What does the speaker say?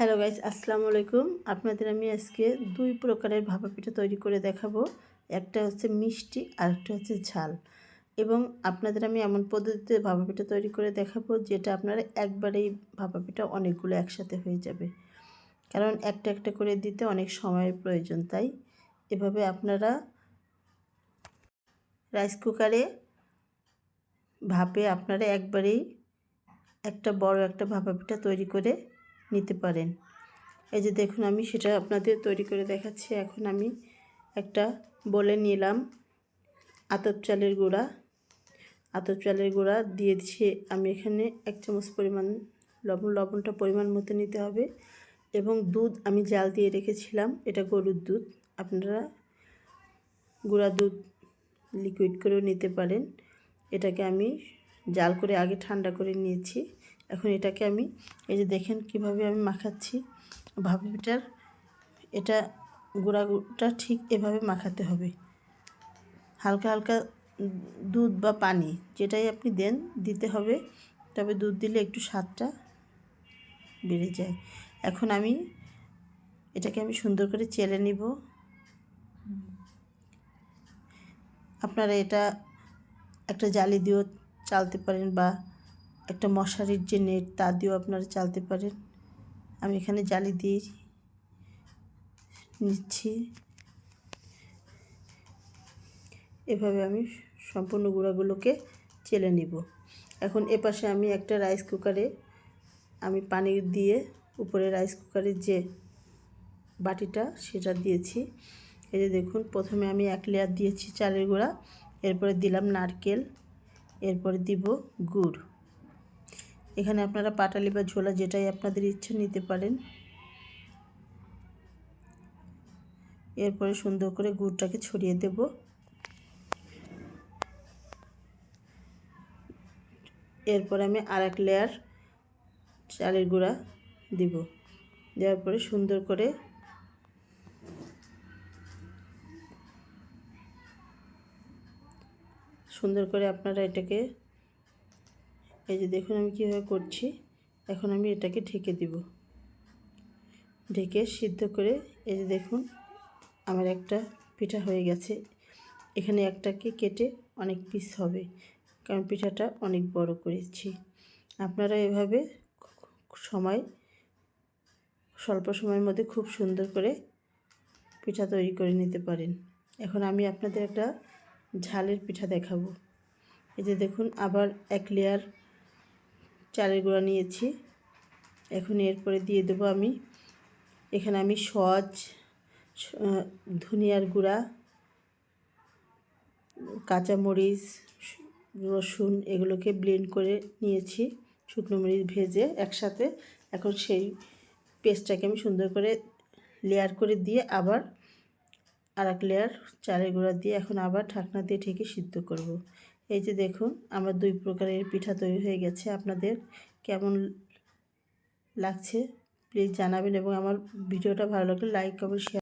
Hello guys, আসসালামু আলাইকুম। আপনাদের আমি আজকে দুই প্রকারের ভাপা পিঠা তৈরি করে দেখাবো। একটা হচ্ছে মিষ্টি আর একটা হচ্ছে ঝাল। এবং আপনাদের আমি এমন পদ্ধতিতে ভাপা পিঠা তৈরি করে দেখাবো, যেটা আপনারা একবারেই ভাপা পিঠা অনেকগুলো একসাথে হয়ে যাবে। কারণ একটা একটা করে দিতে অনেক সময়ের প্রয়োজন, তাই? এভাবে আপনারা রাইস কুকারে ভাপে আপনারা একবারেই একটা বড় একটা ভাপা পিঠা তৈরি করে নিতে পারেন। এই যে দেখুন, আমি সেটা আপনাদের তৈরি করে দেখাচ্ছি। এখন আমি একটা বলে নিলাম আতপ চালের গুঁড়া। আতপ চালের গুঁড়া দিয়েছি আমি এখানে এক চামচ পরিমাণ লবণ, লবণটা পরিমাণ মতো নিতে হবে এবং দুধ আমি জাল দিয়ে রেখেছিলাম। এটা গরুর দুধ। আপনারা গুঁড়া দুধ লিকুইড করেও নিতে পারেন। এটাকে আমি জাল করে আগে ঠান্ডা করে নিয়েছি। এখন এটাকে আমি, এই যে দেখেন কীভাবে আমি মাখাচ্ছি। ভাপা পিঠার এটা গুঁড়াটা ঠিক এভাবে মাখাতে হবে। হালকা হালকা দুধ বা পানি যেটাই আপনি দেন দিতে হবে, তবে দুধ দিলে একটু স্বাদটা বেড়ে যায়। এখন আমি এটাকে আমি সুন্দর করে চেলে নিব। আপনারা এটা একটা জালি দিয়েও চালতে পারেন বা একটা মশারির যে নেট, তা দিয়েও আপনারা চালতে পারেন। আমি এখানে জালি দিয়ে নিচ্ছি। এভাবে আমি সম্পূর্ণ গুঁড়াগুলোকে চেলে নিব। এখন এপাশে আমি একটা রাইস কুকারে আমি পানি দিয়ে উপরে রাইস কুকারের যে বাটিটা, সেটা দিয়েছি। এই যে দেখুন, প্রথমে আমি এক লেয়ার দিয়েছি চালের গুঁড়া, এরপরে দিলাম নারকেল, এরপরে দিব গুড়। এখানে আপনারা পাটালি বা ঝোলা যেটাই আপনাদের ইচ্ছে নিতে পারেন। এরপরে সুন্দর করে গুড়টাকে ছড়িয়ে দেব। এরপর আমি আর এক লেয়ার চালের গুঁড়া দিব। দেওয়ার পরে সুন্দর করে সুন্দর করে আপনারা এটাকে এই যে দেখুন আমি কীভাবে করছি। এখন আমি এটাকে ঢেকে দিব। ঢেকে সিদ্ধ করে এই যে দেখুন, আমার একটা পিঠা হয়ে গেছে। এখানে একটাকে কেটে অনেক পিস হবে, কারণ পিঠাটা অনেক বড় করেছি। আপনারা এভাবে সময়, স্বল্প সময়ের মধ্যে খুব সুন্দর করে পিঠা তৈরি করে নিতে পারেন। এখন আমি আপনাদের একটা ঝালের পিঠা দেখাবো। এই যে দেখুন, আবার এক লেয়ার চালের গুঁড়া নিয়েছি এখন এরপরে দিয়ে দেবো আমি, এখানে আমি সজ ধনিয়ার গুঁড়া, কাঁচামরিচ, রসুন এগুলোকে ব্লেন্ড করে নিয়েছি, শুকনো মরিচ ভেজে একসাথে এখন সেই পেস্টটাকে আমি সুন্দর করে লেয়ার করে দিয়ে আবার আর এক লেয়ার চালের গুঁড়া দিয়ে এখন আবার ঢাকনা দিয়ে ঠেকে সিদ্ধ করব। এই যে দেখুন, আমার দুই প্রকারের পিঠা তৈরি হয়ে গেছে। আপনাদের কেমন লাগছে প্লিজ জানাবেন এবং আমার ভিডিওটা ভালো লাগলে লাইক কমেন্ট শেয়ার